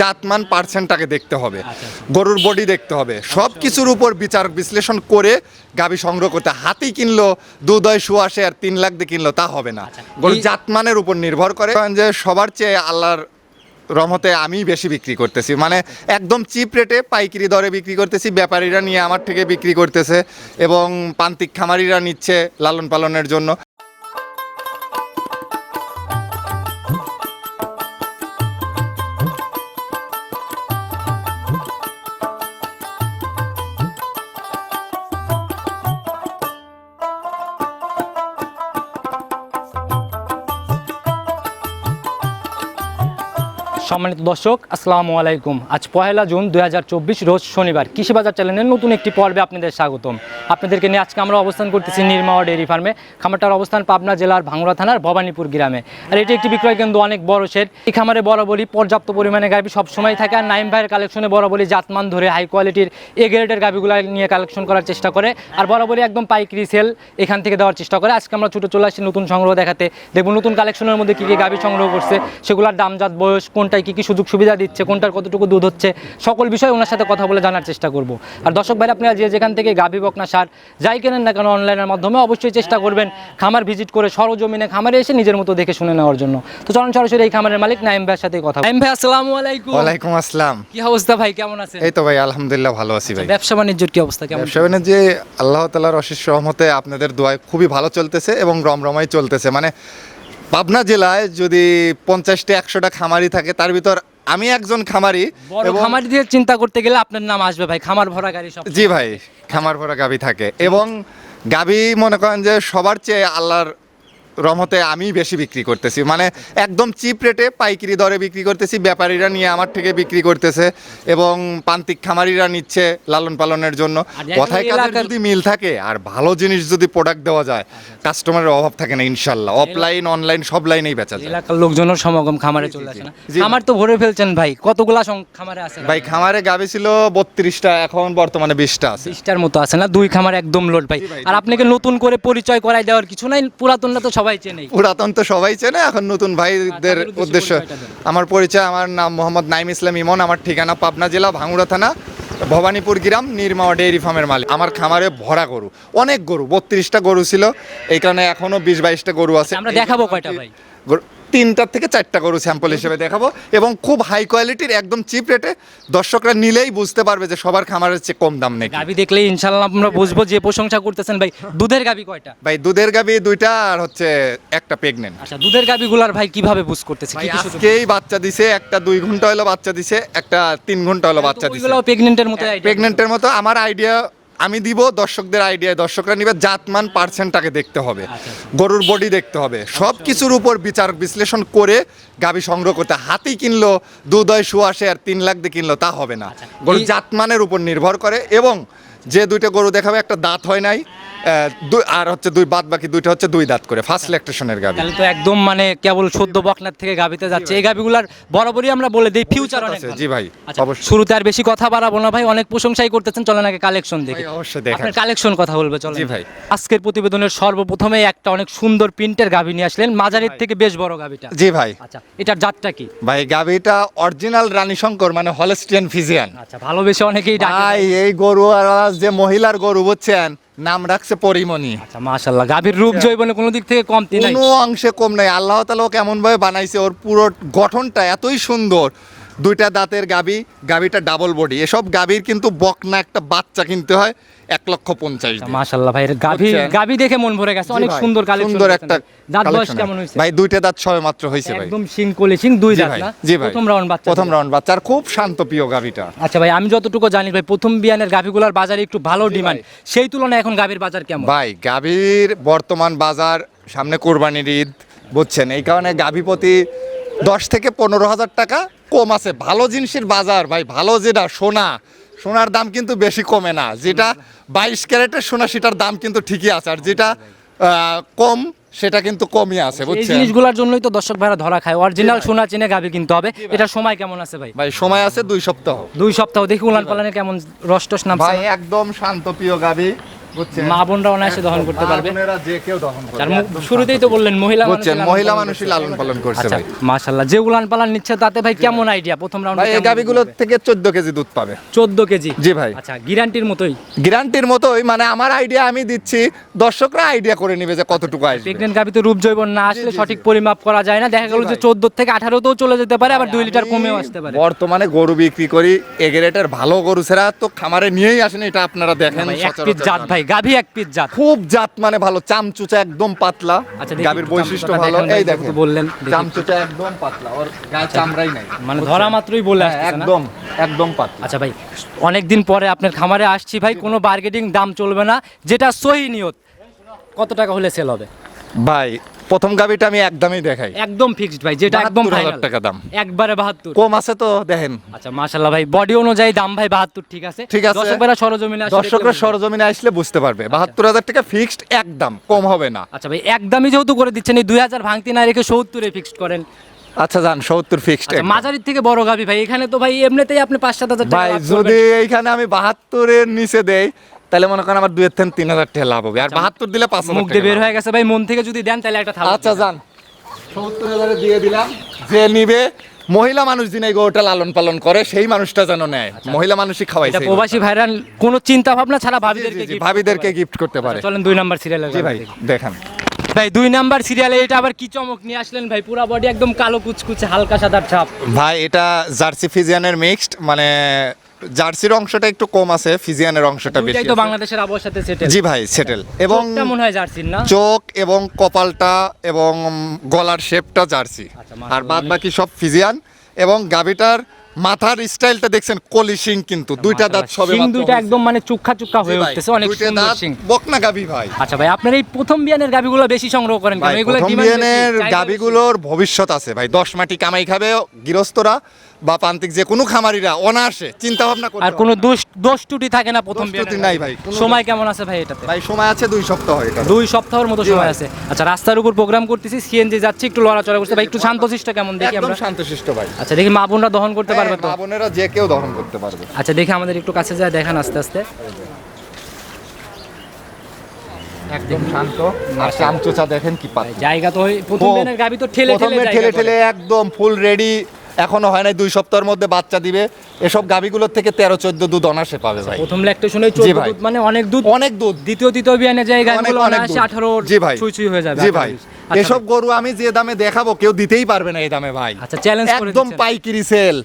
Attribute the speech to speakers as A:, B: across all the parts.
A: জাতমান পার্সেন্টটাকে দেখতে হবে।
B: আচ্ছা,
A: গরুর বডি দেখতে হবে। সব কিছুর উপর বিচার বিশ্লেষণ করে গাবি সংগ্রহ করতে হাতি কিনলো দুধ হয় সুয়াশে আর তিন লাখ দিয়ে কিনলো তা হবে না।
B: আচ্ছা, এই-
A: জাতমানের উপর নির্ভর করে। কারণ যে সবার চেয়ে আল্লাহর রমতে আমি বেশি বিক্রি করতেছি। মানে একদম চিপ রেটে পাইকারি দরে বিক্রি করতেছি। ব্যাপারীরা নিয়ে আমার থেকে বিক্রি করতেছে এবং প্রান্তিক খামারিরা নিচ্ছে লালন পালনের জন্য।
B: সম্মানিত দর্শক, আসসালামু আলাইকুম। আজ পহেলা জুন দু হাজার চব্বিশ, রোজ শনিবার। কৃষি বাজার চ্যানেলের নতুন একটি পর্বে আপনাদের স্বাগতম। আপনাদেরকে নিয়ে আজকে আমরা অবস্থান করতেছি নির্মাওয়া ডেয়ারি ফার্মে। খামারটার অবস্থান পাবনা জেলার ভাঙ্গুড়া থানার ভবানীপুর গ্রামে। আর এটি একটি বিক্রয় কেন্দ্র, অনেক বড় সেট এই খামারে বরাবরই পর্যাপ্ত পরিমাণে গাভি সবসময় থাকে আর নাইম ভাইয়ের কালেকশনে বরাবরই জাতমান ধরে হাই কোয়ালিটির এ গ্রেডের গাভিগুলো নিয়ে কালেকশন করার চেষ্টা করে। আর বরাবরই একদম পাইকারি সেল এখান থেকে দেওয়ার চেষ্টা করে। আজকে আমরা ছুটে চলে আসছি নতুন সংগ্রহ দেখাতে। দেখুন নতুন কালেকশনের মধ্যে কী কী গাভি সংগ্রহ করছে, সেগুলোর দামজাত বয়স কোনটায় কী কী সুযোগ সুবিধা দিচ্ছে কোনটার কতটুকু দুধ হচ্ছে সকল বিষয়ে ওনার সাথে কথা বলে জানার চেষ্টা করব। আর দর্শক ভাই আপনারা যে যেখান থেকে গাভি বকনা সার যাই কেনেন না কেন অনলাইনের মাধ্যমে অবশ্যই চেষ্টা করবেন খামার ভিজিট করে সরজমিনে খামারে এসে নিজের মতো দেখে শুনে নেওয়ার জন্য। তো চলুন সরাসরি এই খামারের মালিক নাইম ভাইয়ের সাথে কথা। নাইম ভাই আসসালামু আলাইকুম।
A: ওয়ালাইকুম আসসালাম।
B: কি অবস্থা ভাই কেমন আছেন?
A: এই তো ভাই আলহামদুলিল্লাহ ভালো আছি ভাই।
B: ব্যবসা বাণিজ্যের কি অবস্থা কেমন?
A: ব্যবসা বাণিজ্যে আল্লাহ তালার অশেষ রহমতে আপনাদের দোয়ায় খুবই ভালো চলতেছে এবং রমরমাই চলতেছে। মানে পাবনা জেলায় যদি পঞ্চাশটি একশোটা খামারি থাকে তার ভিতর আমি একজন খামারি
B: খামারি দিয়ে চিন্তা করতে গেলে আপনার নাম আসবে ভাই খামার ভরা গাড়ি সব।
A: জি ভাই খামার ভরা গাবি থাকে এবং গাবি মনে করেন যে সবার চেয়ে আল্লাহর রহমতে আমি বেশি বিক্রি করতেছি। মানে একদম চিপ রেটে পাইকারি দরে বিক্রি করতেছি ব্যাপারীরা নিয়ে আমার থেকে বিক্রি করতেছে এবং প্রান্তিক খামারিরা নিচ্ছে লালন পালনের জন্য। কথায় কাজের যদি মিল থাকে আর ভালো জিনিস যদি প্রোডাক্ট দেওয়া যায় কাস্টমারের অভাব থাকে না ইনশাল্লাহ। অফলাইন অনলাইন সব লাইনেই বেচা যায়।
B: এলাকার লোকজনের সমাগম খামারে চলে আসে না। খামার তো ভরে ফেলছেন ভাই কতগুলা খামারে আছে?
A: ভাই খামারে গাবে ছিল বত্রিশটা এখন বর্তমানে বিশটা আছে।
B: বিশটার মতো আছে না? দুই খামার একদম লোড ভাই।
A: ভাই,
B: আর আপনাকে নতুন করে পরিচয় করাই দেওয়ার কিছু নাই? পুরাতনরা তো সবাই চেনেই
A: পুরাতন তো সবাই চেনে এখন নতুন ভাইদের
B: উদ্দেশ্য
A: আমার পরিচয় আমার নাম মোহাম্মদ নাইম ইসলাম ইমন আমার ঠিকানা পাবনা জেলা ভাঙুড়া থানা ভবানীপুর গ্রাম নির্মাওয়া ডেয়ারি ফার্মের মালিক। আমার খামারে ভরা গরু অনেক গরু বত্রিশটা গরু ছিল। এই কারণে এখনও বিশ বাইশটা গরু আছে।
B: আমরা দেখাবো কয়টা ভাই?
A: তিনটার থেকে চারটা গরু স্যাম্পল হিসেবে দেখাবো এবং খুব হাই কোয়ালিটির একদম চিপ রেটে দর্শকরা নিলেই বুঝতে পারবে যে সবার খামারের চেয়ে কম দাম নেই
B: গাবি দেখলেই ইনশাল্লাহ আমরা বুঝব যে প্রশংসা করতেছেন ভাই। দুধের গাবি কয়টা?
A: ভাই দুধের গাবি দুইটা আর হচ্ছে একটা প্রেগনেন্ট
B: আচ্ছা দুধের গাবিগুলার ভাই কীভাবে বুঝ করতেছে? কি
A: আজকেই বাচ্চা দিছে একটা দুই ঘণ্টা হলো বাচ্চা দিছে একটা তিন ঘণ্টা হলো বাচ্চা দিছে।
B: প্রেগনেন্টের মতো
A: প্রেগনেন্টের মতো আমার আইডিয়া আমি দিব দর্শকদের আইডিয়া দর্শকরা নিবে জাতমান পার্সেন্টটাকে দেখতে হবে।
B: আচ্ছা,
A: গরুর বডি দেখতে হবে। সব কিছুর উপর বিচার বিশ্লেষণ করে গাবি সংগ্রহ করতে। হাতি কিনলো দুধ হয় সুয়াশে আর তিন লাখ দিয়ে কিনলো তা হবে না।
B: আচ্ছা,
A: জাতমানের উপর নির্ভর করে এবং যে দুইটা গরু দেখাবে একটা দাঁত হয় নাই আর হচ্ছে দুই বাদ বাকি দুইটা হচ্ছে দুই দাঁত করে ফার্স্ট ল্যাকটেশনের গাবি।
B: তাহলে তো একদম মানে কেবল সদ্য বকনার থেকে গাবিতে যাচ্ছে। এই গাবিগুলার বরাবরই আমরা বলে দিই ফিউচার অনেক
A: আছে, জি ভাই
B: আচ্ছা,
A: অবশ্যই।
B: শুরুতে আর বেশি কথা বাড়াবো না ভাই অনেক প্রশংসাই করতেছেন চলেন আগে কালেকশন দেখে।
A: অবশ্যই দেখান।
B: আপনার কালেকশন কথা বলবে চলেন।
A: জি ভাই।
B: আজকের প্রতিবেদনের সর্বপ্রথমে একটা অনেক সুন্দর প্রিন্টের গাভি নিয়ে আসলেন মাঝারির থেকে বেশ বড় গাভিটা
A: জি ভাই।
B: আচ্ছা এটার জাতটা কি?
A: ভাই গাবিটা অরিজিনাল রানী শঙ্কর মানে হলস্টিয়ান ফিজিয়ান।
B: আচ্ছা ভালোবেসে অনেকেই ডাকে।
A: ভাই এই গরু আর যে মহিলার গরু বুঝছেন? নাম রাখছে পরিমণি।
B: আচ্ছা মাশাআল্লাহ গাভির রূপ জৈবনে কোনো দিক থেকে কমতি নাই।
A: কোনো অংশে কম নাই। আল্লাহ তালা কেমন ভাবে বানাইছে ওর পুরো গঠনটা এতই সুন্দর। দুইটা দাঁতের গাবি গাবিটা ডাবল বডি এসব গাবির কিন্তু বকনা একটা বাচ্চা কিনতে হয়। এক লক্ষ পঞ্চাশ দিয়ে।
B: মাশাআল্লাহ ভাই গাভি গাভি দেখে মন ভরে গেছে অনেক সুন্দর কালেকশন
A: সুন্দর একটা
B: দাঁত বয়স কেমন হয়েছে?
A: ভাই দুইটা দাঁত সবে মাত্র হয়েছে ভাই।
B: একদম সিং কোলে সিং দুই দাঁত না?
A: জি ভাই।
B: প্রথম রাউন্ড বাচ্চা
A: প্রথম রাউন্ড বাচ্চা আর খুব শান্ত প্রিয় গাবিটা
B: আচ্ছা ভাই আমি যতটুকু জানি ভাই প্রথম বিয়ানের গাভিগুলোর বাজারে একটু ভালো ডিমান্ড সেই তুলনায় এখন গাভির বাজার কেমন?
A: ভাই গাভীর বর্তমান বাজার সামনে কোরবানির ঈদ বুঝছেন? এই কারণে গাভী প্রতি দশ থেকে পনেরো হাজার টাকা কম আছে। ভালো জিনিসের বাজার ভাই ভালো যেটা সোনা সোনার দাম কিন্তু বেশি কমে না। যেটা বাইশ ক্যারেটের সোনা সেটার দাম কিন্তু ঠিকই আছে। আর যেটা কম সেটা কিন্তু কমই আছে
B: এই
A: বুঝছেন?
B: জিনিসগুলোর জন্যই তো দর্শক ভাইরা ধরা খায়। অরিজিনাল সোনা চিনে গাবি কিনতে হবে। এটা সময় কেমন আছে ভাই?
A: ভাই সময় আছে দুই সপ্তাহ।
B: দুই সপ্তাহ দেখি উলান পালানে কেমন রস টস নামছে।
A: ভাই একদম শান্ত প্রিয় বুঝছেন?
B: মা বোনরা অনায়াসে দহন করতে পারবে। শুরুতেই তো বললেন মহিলা
A: বুঝছেন মহিলা মানুষই লালন পালন করছে
B: আচ্ছা
A: ভাই।
B: মাশাল্লাহ যে উলান পালান নিচ্ছে তাতে ভাই কেমন আইডিয়া প্রথম রাউন্ডে
A: ভাই এই গাবিগুলোর থেকে চোদ্দ কেজি দুধ পাবে।
B: 14 কেজি?
A: জি ভাই।
B: আচ্ছা গ্যারান্টির মতোই?
A: গ্যারান্টির মতোই মানে আমার আইডিয়া আমি দিচ্ছি দর্শকরা আইডিয়া করে নিবে যে কতটুকু আসবে।
B: প্রেগনেন্ট গাবি তো রূপ জৈবন না আসলে সঠিক পরিমাপ করা যায় না। দেখা গেল যে 14 থেকে 18 তেও চলে যেতে পারে আবার 2 লিটার কমেও আসতে পারে।
A: বর্তমানে গরু বিক্রি করি এগ্রেটের ভালো গরু ছাড়া তো খামারে নিয়েই আসেন এটা আপনারা দেখেন
B: ভাই,
A: সচরাচর
B: জাত
A: জানেন।
B: ভাই গাভি এক পিস জাত।
A: খুব জাত মানে ভালো চামচুচা একদম পাতলা।
B: আচ্ছা,
A: বৈশিষ্ট্য ভালো। এই দেখেন
B: বললেন,
A: চামচুচা একদম পাতলা ওর গায়ে চামড়াই নাই।
B: মানে ধরা মাত্রই বলে
A: হ্যাঁ, একদম একদম পাতলা।
B: আচ্ছা ভাই অনেকদিন পরে আপনার খামারে আসছি ভাই কোনো বার্গেটিং দাম চলবে না যেটা সহি নিয়ত। কত টাকা হলে সেল হবে?
A: ভাই প্রথম গাবিটা আমি একদমই দেখাই।
B: একদম ফিক্সড ভাই যেটা একদম
A: 72,000
B: ফাইনাল
A: টাকা দাম।
B: একবারে 72
A: কম আছে তো দেখেন।
B: আচ্ছা মাশাআল্লাহ ভাই বডি অনুযায়ী দাম ভাই 72 ঠিক আছে?
A: ঠিক আছে।
B: দর্শকরা সরজমিনে আসলে
A: দর্শকরা সরজমিনে আসলে বুঝতে পারবে। বাহাত্তর হাজার টাকা ফিক্সড একদম কম হবে না।
B: আচ্ছা ভাই একদমই যেহেতু করে দিচ্ছেন এই 2000 ভাঙতি না রেখে 70 এ ফিক্সড করেন।
A: আচ্ছা যান সত্তর ফিক্সড
B: আচ্ছা মাঝারির থেকে বড় গাবি ভাই এখানে তো ভাই এমনিতেই আপনি 5 7000 টাকা
A: ভাই যদি। এইখানে আমি বাহাত্তরের নিচে দেই তাহলে মনে করেন আমার দুয়ের থেকে তিন হাজার টাকা লাভ হবে। আর বাহাত্তর দিলে পাঁচ হাজার
B: মুখ দিয়ে বের হয়ে গেছে ভাই মন থেকে যদি দেন তাহলে একটা
A: আচ্ছা যান। সত্তর হাজারে দিয়ে দিলাম। যে নিবে মহিলা মানুষ যিনি গরুটা লালন পালন করে সেই মানুষটা যেন নেয়। মহিলা মানুষই খাওয়াইছে
B: এটা প্রবাসী কোনো চিন্তা ভাবনা ছাড়া ভাবিদেরকে
A: ভাবিদেরকে গিফট করতে
B: পারে।
A: পারে।
B: আচ্ছা, চলেন দুই নাম্বার সিরিয়ালে
A: জি ভাই দেখান।
B: ভাই দুই নাম্বার সিরিয়ালে এটা আবার কি চমক নিয়ে আসলেন ভাই? পুরা বডি একদম কালো কুচকুচে হালকা সাদার ছাপ।
A: ভাই এটা জার্সি ফিজিয়ানের মিক্সড মানে জার্সির অংশটা একটু কম আছে ফিজিয়ানের অংশটা বেশি
B: তো বাংলাদেশের আবহাওয়ার সাথে সেটেল
A: জি ভাই সেটেল এবং
B: মনে হয় জার্সির না?
A: চোখ এবং কপালটা এবং গলার শেপটা জার্সি।
B: আচ্ছা,
A: আর বাদ বাকি সব ফিজিয়ান। এবং গাবিটার মাথার স্টাইলটা দেখছেন কলি সিং কিন্তু দুইটা দাঁত সবে মাত্র
B: দুইটা একদম মানে চুক্কা চুক্কা হয়ে উঠতেছে অনেক সুন্দর সিং
A: বকনা গাবি ভাই।
B: আচ্ছা ভাই আপনার এই প্রথম বিয়ানের গাবিগুলো বেশি সংগ্রহ করেন কেন? এগুলো
A: বিয়ানের গাবিগুলোর ভবিষ্যৎ আছে। ভাই দশ মাটি কামাই খাবে গৃহস্থরা। বা প্রান্তিক যে কোনো খামারিরা অনায়াসে চিন্তা ভাবনা করতে
B: আর কোনো দোষ দোষ ত্রুটি থাকে না প্রথম
A: দোষ ত্রুটি
B: বিয়ানের
A: নাই ভাই, কোনো
B: সময় কেমন আছে ভাই এটাতে?
A: ভাই সময় আছে দুই সপ্তাহ এটা
B: দুই সপ্তাহের মতো
A: জি
B: সময়
A: ভাই।
B: আছে। আচ্ছা রাস্তার উপর প্রোগ্রাম করতেছি সিএনজি যাচ্ছে একটু লড়াচড়া করছে। ভাই একটু শান্তশিষ্ট কেমন? দেখি
A: একদম
B: আমরা।
A: শান্তশিষ্ট ভাই।
B: আচ্ছা দেখি মা বোনরা দহন করতে পারবে তো?
A: হ্যাঁ, মা বোনেরা যে কেউ দহন করতে পারবে।
B: আচ্ছা দেখি আমাদের একটু কাছে যায় দেখান আস্তে আস্তে।
A: একদম শান্ত। আর দেখেন কি পায়
B: জায়গা তো ওই প্রথম
A: ও,
B: বিয়ানের গাবি তো ঠেলে ঠেলে
A: প্রথমে
B: জায়গা
A: ঠেলে
B: করে।
A: ঠেলে একদম ফুল রেডি এখনও হয় নাই দুই সপ্তাহের মধ্যে বাচ্চা দিবে। এসব গাবিগুলোর থেকে তেরো চোদ্দ দুধ অনাসে পাবে ভাই।
B: প্রথম ল্যাকটেশনে চোদ্দ। দুধ মানে অনেক দুধ?
A: অনেক দুধ।
B: দ্বিতীয় তৃতীয় বিয়ানে যায় গাভীগুলো
A: অনাসে
B: আঠারো
A: জি ভাই।
B: ছুঁই ছুঁই হয়ে যাবে
A: জি ভাই।
B: আচ্ছা
A: এসব গরু আমি যে দামে দেখাবো কেউ দিতেই পারবে না এই দামে ভাই।
B: আচ্ছা, চ্যালেঞ্জ করে
A: একদম পাইকিরি সেল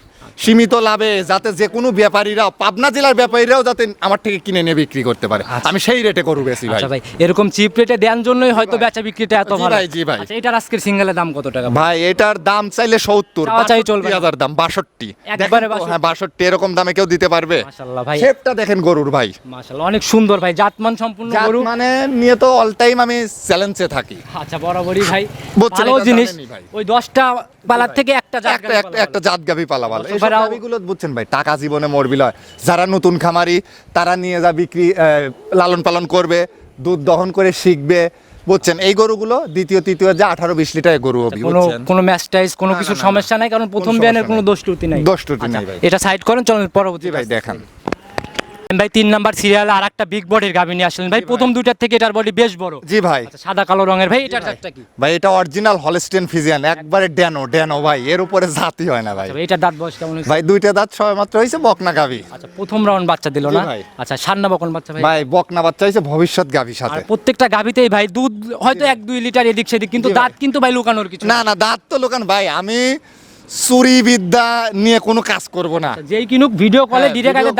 A: সীমিত লাভে যাতে যে কোনো ব্যাপারীরা পাবনা জেলার ব্যাপারীরাও যাতে আমার থেকে কিনে নিয়ে বিক্রি করতে পারে। আমি সেই রেটে গরু বেশি ভাই।
B: আচ্ছা ভাই এরকম চিপ রেটে দেন জন্যই হয়তো বেচা বিক্রিটা এত ভালো
A: ভাই, জি ভাই।
B: আচ্ছা এটার আজকের সিঙ্গেলের দাম কত টাকা?
A: ভাই এটার দাম চাইলে সত্তর
B: চাই চলবে
A: হাজার দাম বাষট্টি।
B: একবারে
A: হ্যাঁ বাষট্টি এরকম দামে কেউ দিতে পারবে?
B: মাশাআল্লাহ ভাই।
A: শেপটা দেখেন গরুর ভাই।
B: মাশাআল্লাহ অনেক সুন্দর ভাই জাতমান সম্পূর্ণ গরু।
A: মানে নিয়ে তো অল টাইম আমি চ্যালেঞ্জে থাকি।
B: আচ্ছা বরাবরই ভাই। ভালো জিনিস। ওই দশটা পালার থেকে একটা জাত
A: একটা জাত গাভি পালা ভালো।
B: দর্শকেরাও-
A: বুঝছেন ভাই টাকা জীবনে মরবিল হয়। যারা নতুন খামারি তারা নিয়ে যা বিক্রি লালন পালন করবে দুধ দহন করে শিখবে বুঝছেন? এই গরুগুলো দ্বিতীয় তৃতীয় যে আঠারো বিশ লিটার গরু হবে
B: কোনো
A: বুঝছেন?
B: কোনো ম্যাচ টাইজ কোনো কিছু সমস্যা নাই কারণ প্রথম বিয়ানের কোনো। দোষ ত্রুটি নাই।
A: দোষ ত্রুটি নাই
B: এটা সাইড করেন চলেন পরবর্তী
A: ভাই দেখান।
B: ভাই তিন নাম্বার সিরিয়ালে আর একটা বিগ বডির গাভী নিয়ে আসলেন। ভাই প্রথম দুইটার থেকে এটার বডি বেশ বড়।
A: জি ভাই।
B: আচ্ছা সাদা কালো রঙের। ভাই এটার জাতটা কি?
A: ভাই এটা অরিজিনাল হলস্টেন ফিজিয়ান একবারে ড্যানো ড্যানো ভাই। এর উপরে জাতি হয় না ভাই।
B: আচ্ছা, এটার দাঁত বয়স কেমন
A: ভাই দুইটা দাঁত সবে মাত্র হয়েছে বকনা গাভি।
B: আচ্ছা প্রথম রাউন্ড বাচ্চা দিল না? আচ্ছা সান্না বকন বাচ্চা ভাই।
A: ভাই বকনা বাচ্চা হয়েছে ভবিষ্যৎ
B: আর
A: সাথে।
B: প্রত্যেকটা গাভিতেই ভাই দুধ হয়তো এক দুই লিটার এদিক সেদিক কিন্তু দাঁত কিন্তু ভাই লুকানোর কিছু
A: না না দাঁত তো লুকান। ভাই আমি চুরি বিদ্যা নিয়ে কোনো কাজ করব না।
B: আচ্ছা, যেই কিনুক ভিডিও কলে ডিরেক্ট আগে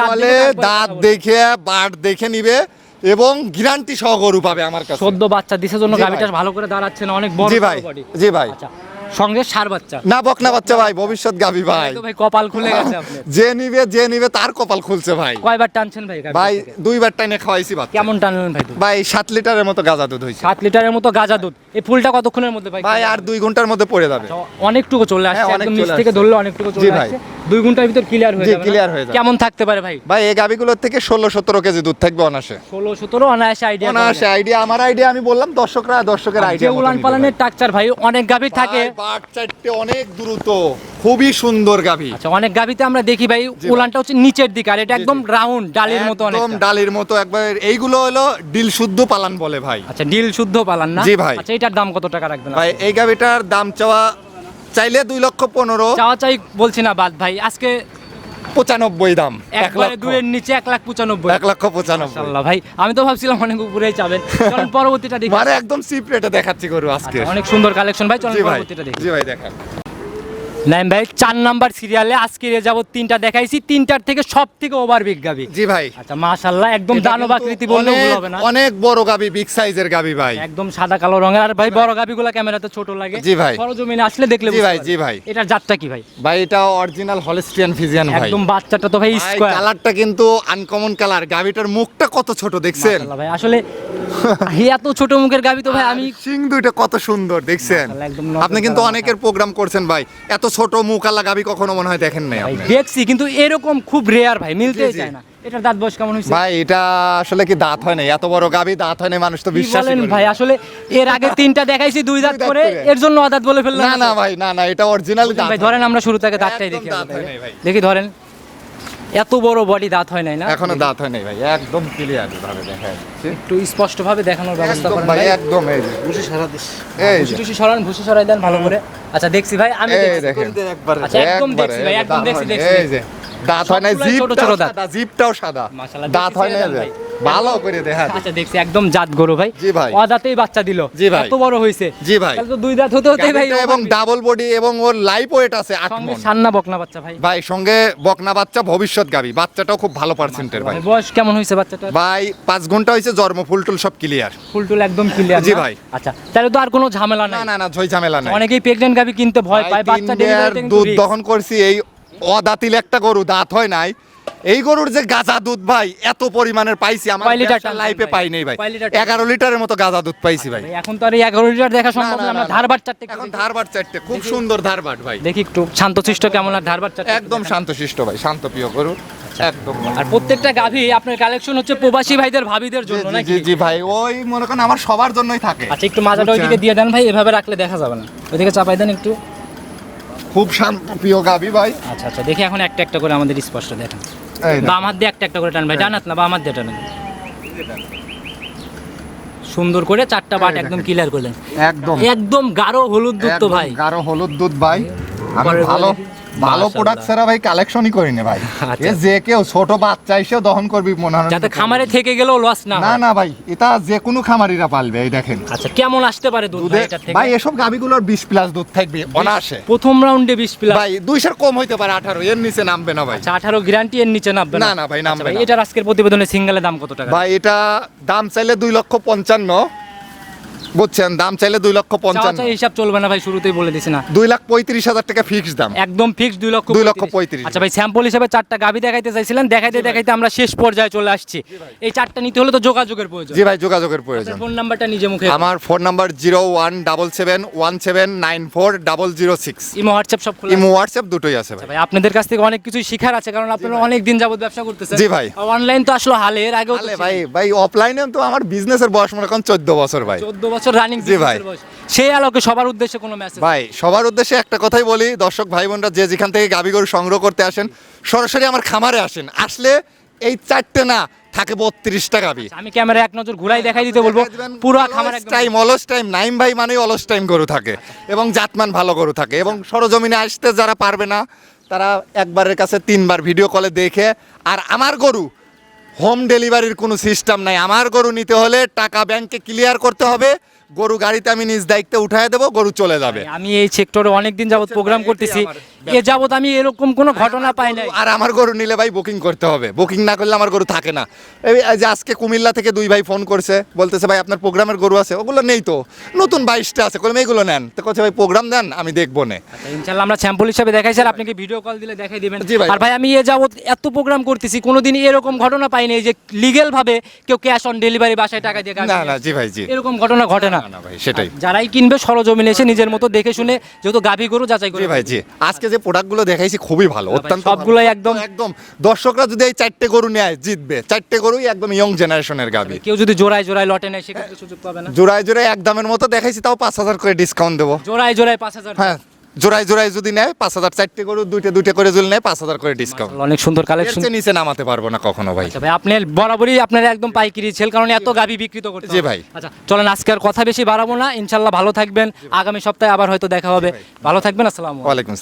B: দাঁত দেখে
A: বাট দেখে নিবে এবং গ্যারান্টি সহ গরু পাবে আমার কাছে।
B: সদ্য বাচ্চা দিশের জন্য গাড়িটা ভালো করে দাঁড়াচ্ছে না অনেক বড়
A: জি ভাই। জি ভাই।
B: আচ্ছা সঙ্গে সার বাচ্চা।
A: না বকনা বাচ্চা ভাই ভবিষ্যৎ গাবি ভাই
B: তো ভাই। কপাল খুলে গেছে আপনার।
A: যে নিবে যে নিবে তার কপাল খুলছে ভাই।
B: কয়বার টানছেন ভাই
A: ভাই? দুইবার টাইনে খাওয়াইছি বাচ্চা।
B: কেমন টানলেন ভাই
A: ভাই সাত লিটারের মতো গাজা দুধ হইছে
B: সাত লিটারের মতো গাজা দুধ। এই ফুলটা কতক্ষণের মধ্যে ভাই
A: ভাই আর দুই ঘণ্টার মধ্যে পড়ে যাবে।
B: অনেকটুকু চলে আসছে
A: হ্যাঁ,
B: একদম নিচ থেকে ধরলে অনেকটুকু চলে
A: ভাই।
B: আসছে। দুই ঘণ্টার ভিতর ক্লিয়ার হয়ে যাবে
A: clear হয়ে যাবে।
B: কেমন থাকতে পারে ভাই?
A: ভাই এই গাভিগুলোর থেকে ষোলো সতেরো কেজি দুধ থাকবে অনাসে
B: ষোলো সতেরো অনায়াসে আইডিয়া
A: অনায়াসে আইডিয়া আমার আইডিয়া আমি বললাম দর্শকরা দর্শকের আইডিয়া
B: উলান পালানের টাকচার ভাই অনেক গাভী থাকে।
A: চারটে অনেক দ্রুত খুবই সুন্দর গাভি।
B: আচ্ছা অনেক গাভীতে আমরা দেখি ভাই। উলানটা হচ্ছে নিচের দিকে আর এটা একদম রাউন্ড ডালের মতো অনেক
A: একদম ডালির মতো একবার এইগুলো হলো ডিল শুদ্ধ পালান বলে ভাই।
B: আচ্ছা ডিল শুদ্ধ পালান না?
A: জি ভাই।
B: আচ্ছা এটার দাম কত টাকা রাখবেন
A: ভাই এই গাভিটার দাম চাওয়া চাইলে দুই লক্ষ পনেরো।
B: চাওয়া চাই বলছি না বাদ ভাই আজকে
A: পঁচানব্বই দাম এক লাখ
B: দুয়ের নিচে এক লাখ পঁচানব্বই।
A: এক লাখ পঁচানব্বই।
B: আল্লাহ ভাই আমি তো ভাবছিলাম অনেক উপরেই যাবেন চলুন পরবর্তীটা দেখি।
A: আরে একদম সিপ রেটে দেখাচ্ছি করু আজকে।
B: আচ্ছা, অনেক সুন্দর কালেকশন ভাই চলুন
A: ভাই
B: পরবর্তীটা দেখি।
A: জি ভাই দেখান।
B: নাইম ভাই চার নাম্বার সিরিয়ালে আজকে এ যাবত তিনটা দেখাইছি। তিনটার থেকে সব থেকে ওভার বিগ গাবি।
A: জি ভাই।
B: আচ্ছা মাশাআল্লাহ একদম দানব আকৃতি বললেও ভুল হবে না।
A: অনেক বড় গাবি বিগ সাইজের গাবি ভাই।
B: একদম সাদা কালো রঙের। আর ভাই বড় গাবিগুলো ক্যামেরাতে ছোট লাগে।
A: জি ভাই।
B: সরজমিনে আসলে দেখলে
A: জি ভাই, জি ভাই।
B: এটার জাতটা কি ভাই?
A: ভাই এটা অরিজিনাল হলস্টিয়ান ফিজিয়ান ভাই।
B: একদম বাচ্চাটা তো ভাই স্কয়ার
A: কালারটা কিন্তু আনকমন কালার গাবিটার মুখটা কত ছোট দেখছেন?
B: ভাই আসলে এত ছোট মুখের গাবি তো ভাই আমি
A: সিং দুইটা কত সুন্দর দেখছেন? আপনি কিন্তু অনেকের প্রোগ্রাম করছেন ভাই। এত ছোট মুখালা গাবি কখনো মনে হয় দেখেন নাই আপনি?
B: দেখছি কিন্তু এরকম খুব রেয়ার ভাই মিলতেই
A: জি, জি।
B: চায় না। এটার দাঁত বয়স কেমন হয়েছে
A: ভাই এটা আসলে কি দাঁত হয় না এত বড় গাবি দাঁত হয় না মানুষ তো
B: কি
A: বিশ্বাস
B: বলেন ভাই আসলে এর আগে তিনটা দেখাইছি দুই দাঁত
A: দাঁত
B: করে
A: করে।
B: এর জন্য আদাত বলে ফেললাম
A: না না ভাই না না এটা অরিজিনাল দাঁত
B: ভাই ধরেন আমরা শুরু থেকে দাঁতটাই
A: একদম
B: দেখি
A: দাঁত হয় নাই ভাই।
B: দেখি ধরেন। এত বড় বডি দাঁত হয় নাই না?
A: এখনও দাঁত হয় নাই ভাই একদম ক্লিয়ার ভাবে দেখা যাচ্ছে।
B: একটু স্পষ্ট ভাবে দেখানোর ব্যবস্থা করেন
A: ভাই একদম এই যে।
C: ভুসি সরা দিস।
A: এই
B: ভুসি
A: যে।
B: টুসি সরান ভুসি সরাই দেন ভালো করে। আচ্ছা দেখছি ভাই আমি দেখছি।
A: দেখেন।
C: একবার।
B: আচ্ছা একদম দেখছি ভাই একদম দেখছি দেখছি।
A: এই যে দাঁত হয়
B: নাই
A: জিপটাও
B: ছোট দাঁত।
A: সাদা জিপটাও সাদা।
B: মাশাআল্লাহ,
A: দাঁত হয় না
B: ছেড়ে দেন
A: যে।
B: ভাই।
A: ভালো করে দেখা
B: আচ্ছা দেখছি একদম জাত গরু ভাই।
A: জি ভাই।
B: অদাতেই বাচ্চা দিল।
A: জি ভাই।
B: এত বড় হয়েছে।
A: জি ভাই।
B: তাহলে তো দুই দাঁত হতে হতে ভাই
A: এবং ডাবল বডি এবং ওর লাইফ ওয়েট আছে আট মণ।
B: সান্না বকনা বাচ্চা ভাই।
A: ভাই সঙ্গে বকনা বাচ্চা ভবিষ্যৎ গাবি বাচ্চাটাও খুব ভালো পার্সেন্টের ভাই।
B: বয়স কেমন হয়েছে বাচ্চাটা
A: ভাই পাঁচ ঘণ্টা হয়েছে জন্ম ফুল টুল সব ক্লিয়ার
B: ফুল টুল একদম ক্লিয়ার
A: জি ভাই।
B: আচ্ছা তাহলে তো আর কোনো ঝামেলা
A: না
B: নাই।
A: না না ঝই ঝামেলা নাই।
B: অনেকেই প্রেগনেন্ট গাবি কিনতে ভয় পায় বাচ্চা ডেলিভারিতে
A: দুধ দহন করছি এই অদাতিল একটা গরু দাঁত হয় নাই। এই গরুর যে গাজা দুধ ভাই এত পরিমাণের পাইছি আমার লাইফে? পাই নাই ভাই? এগারো লিটারের মতো গাজা দুধ পাইছি ভাই
B: এখন তো আর এগারো লিটার দেখা সম্ভব
A: না,
B: আমরা
A: না।
B: ধারবার চারটে
A: এখন
B: দেখি।
A: ধারবার চারটে খুব সুন্দর ধারবার ভাই
B: দেখি একটু শান্তশিষ্ট কেমন আর ধারবার চারটে
A: একদম। শান্তশিষ্ট ভাই শান্ত প্রিয় গরু একদম
B: আর প্রত্যেকটা গাভী আপনার কালেকশন হচ্ছে প্রবাসী ভাইদের ভাবিদের জন্য নাকি
A: জি জি ভাই ওই মনে করেন আমার সবার জন্যই থাকে
B: আচ্ছা একটু মাজাটা ওইদিকে দিয়ে দেন ভাই এভাবে রাখলে দেখা যাবে না ওইদিকে চাপাই দেন একটু
A: খুব শান্ত প্রিয় গাবি ভাই
B: আচ্ছা আচ্ছা দেখি এখন একটা একটা করে আমাদের স্পষ্ট দেখেন। বাম হাত দিয়ে একটা একটা করে টান ভাই ডান হাত না বাম হাত দিয়ে টানেন সুন্দর করে চারটা বাট একদম ক্লিয়ার করলেন।
A: একদম।
B: একদম গাঢ় হলুদ দুধ তো ভাই।
A: গাঢ় হলুদ দুধ ভাই। আমি ভালো ভালো। প্রোডাক্ট ছাড়া ভাই কালেকশনই করি না ভাই।
B: আচ্ছা।
A: এ যে কেউ ছোট বাচ্চা এসেও দহন করবি মনে হয়
B: যাতে খামারে থেকে গেলেও লস না
A: না না ভাই এটা যে কোনো খামারিরা পালবে এই দেখেন।
B: আচ্ছা কেমন আসতে পারে দুধ এটার থেকে?
A: ভাই এসব গাবিগুলোর বিশ প্লাস দুধ থাকবে অনাসে
B: প্রথম রাউন্ডে বিশ প্লাস
A: ভাই দুইশোর কম হইতে পারে আঠারো এর নিচে নামবে না ভাই।
B: আচ্ছা আঠারো গ্যারান্টি এর নিচে নামবে
A: না, না ভাই, নামবে
B: আচ্ছা
A: না।
B: এটার আজকের প্রতিবেদনে সিঙ্গেলের দাম কত টাকা?
A: ভাই এটা দাম চাইলে দুই লক্ষ পঞ্চান্ন। বুঝছেন? দাম চাইলে দুই লক্ষ পঞ্চান্ন।
B: হিসাব চলবে না ভাই শুরুতেই বলে দিছি না।
A: দুই লাখ পঁয়ত্রিশ হাজার টাকা ফিক্স দাম।
B: একদম ফিক্স দুই লক্ষ
A: দুই লক্ষ পঁয়ত্রিশ।
B: আচ্ছা ভাই স্যাম্পল হিসাবে চারটা গাভি দেখাইতে চাইছিলেন দেখাইতে দেখাইতে আমরা শেষ পর্যায়ে চলে আসছি। এই চারটা নিতে হলে তো যোগাযোগের প্রয়োজন।
A: জি ভাই যোগাযোগের প্রয়োজন।
B: ফোন নাম্বারটা নিজে মুখে
A: আমার phone number zero one double seven one seven nine four double zero six
B: imo WhatsApp সব খোলা
A: ইমো হোয়াটসঅ্যাপ দুটোই আছে ভাই।
B: ভাই আপনাদের কাছ থেকে অনেক কিছু শিখার আছে কারণ আপনারা অনেক দিন যাবত ব্যবসা করতেছেন।
A: জি ভাই।
B: অনলাইন তো আসলো হালে এর আগেও
A: ভাই ভাই অফলাইনে তো আমার বিজনেসের বয়স মনে করেন চোদ্দ বছর ভাই।
B: চোদ্দ বছর রানিং
A: জি ভাই।
B: সেই আলোকে সবার উদ্দেশ্যে কোনো মেসেজ
A: ভাই সবার উদ্দেশ্যে একটা কথাই বলি দর্শক ভাই বোনরা যে যেখান থেকে গাবি গরু সংগ্রহ করতে আসেন সরাসরি আমার খামারে আসেন। আসলে এই চারটে না থাকে বত্রিশটা গাবি।
B: আমি ক্যামেরা এক নজর ঘুরাই দেখাই দিতে বলব। পুরো খামার
A: টাইম অলস টাইম নাইম ভাই মানেই অলস টাইম গরু থাকে। এবং জাতমান ভালো গরু থাকে। এবং সরজমিনে আসতে যারা পারবে না তারা একবারের কাছে তিনবার ভিডিও কলে দেখে আর আমার গরু হোম ডেলিভারির কোনো সিস্টেম নাই। আমার গরু নিতে হলে টাকা ব্যাংকে ক্লিয়ার করতে হবে। গরু গাড়িতে আমি নিজ দায়িত্বে উঠায় দেবো গরু চলে যাবে।
B: আমি এই সেক্টরে অনেকদিন যাবত প্রোগ্রাম করতেছি।
A: এটি আমার
B: এ যাবত আমি এরকম কোনো ঘটনা পাই নাই।
A: আর আমার গরু নিলে ভাই বুকিং করতে হবে। বুকিং না করলে আমার গরু থাকে না। এই যে আজকে কুমিল্লা থেকে দুই ভাই ফোন করছে বলতেছে ভাই আপনার প্রোগ্রামের গরু আছে। ওগুলো নেই তো। নতুন বাইশটা আছে। বললাম এইগুলো নেন। তো ভাই প্রোগ্রাম দেন আমি দেখব নে।
B: আচ্ছা, ইনশাল্লাহ আমরা স্যাম্পল হিসাবে দেখাই স্যার আপনাকে ভিডিও কল দিলে দেখাই দিবেন। আর ভাই আমি এ যাবত এত প্রোগ্রাম করতেছি কোনোদিন এরকম ঘটনা পাই নাই যে লিগেল ভাবে কেউ ক্যাশ অন ডেলিভারি বাসায় টাকা দিয়ে
A: না না জি ভাই জি।
B: এরকম ঘটনা ঘটে না।
A: ভাই সেটাই।
B: যারাই কিনবে সরজমিনে এসে নিজের মতো দেখে শুনে যেহেতু গাভী গরু যাচাই করে
A: ভাই জি। আজকে যে প্রোডাক্টগুলো দেখাইছি খুবই ভালো
B: হ্যাঁ
A: অত্যন্ত
B: সবগুলোই একদম-
A: একদম। দর্শকরা যদি এই চারটে গরু নেয় জিতবে। চারটে গরুই একদম ইয়ং জেনারেশনের গাবি।
B: কেউ যদি জোড়ায় জোড়ায় লটে নেয় সেক্ষেত্রে সুযোগ পাবে না?
A: জোড়ায় জোড়ায় এক দামের মতো দেখাইছি তাও পাঁচ হাজার করে ডিসকাউন্ট দেবো।
B: জোড়ায় জোড়ায় পাঁচ হাজার।
A: হ্যাঁ জোড়ায় জোড়ায় যদি নেয় পাঁচ হাজার। চারটে গরু দুইটা দুইটা করে যদি নেয় পাঁচ হাজার করে ডিসকাউন্ট
B: অনেক সুন্দর কালেকশন
A: নিচে নামাতে পারব না কখনো ভাই।
B: আচ্ছা ভাই আপনি বরাবরই আপনার একদম পাইকারি সেল কারণ এত গাবি বিক্রিত করতে
A: জি ভাই।
B: আচ্ছা চলেন আজকে আর কথা বেশি বাড়াবো না। ইনশাল্লাহ ভালো থাকবেন। আগামী সপ্তাহে আবার হয়তো দেখা হবে। ভালো থাকবেন আসসালামু আলাইকুম।